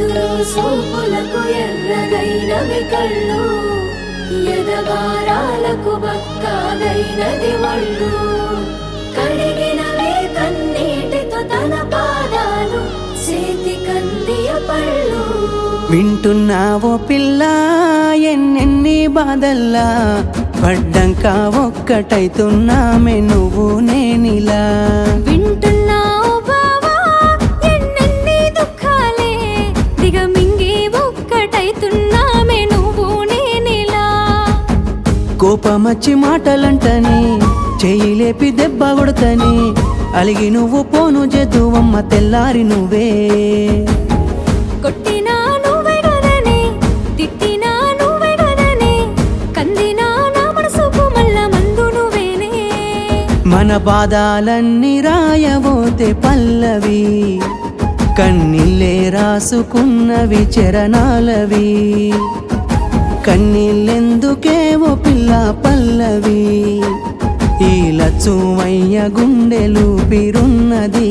ఎదురు సోపులకు ఎర్రగైనవి కళ్ళు ఎదవారాలకు బక్కాదైనది ఒళ్ళు కడిగినవే కన్నీటితో తన పాదాలు చేతి కందియ పళ్ళు. వింటున్నావో పిల్ల ఎన్నెన్ని బాధల్లా పడ్డంకా ఒక్కటైతున్నామే నువ్వు నేనిలా. నువ్వు నేనిలా. కోపమచ్చి మాటలంటని చెయ్యి లేపి దెబ్బ కొడతని అలిగి నువ్వు పోను జదువమ్మ తెల్లారి నువ్వే. కొట్టినా నువ్వే కదనే తిట్టినా నువ్వే కదనే కందినా నా మనసుకు మల్ల మందు నువ్వేనే. మన బాధాలన్నీ రాయబోతే పల్లవి కన్నీళ్ళే రాసుకున్నవి చరణాలవి. కన్నీళ్ళెందుకేవో పిల్ల పల్లవి? ఈ లచ్చువయ్య గుండెలు పిరున్నది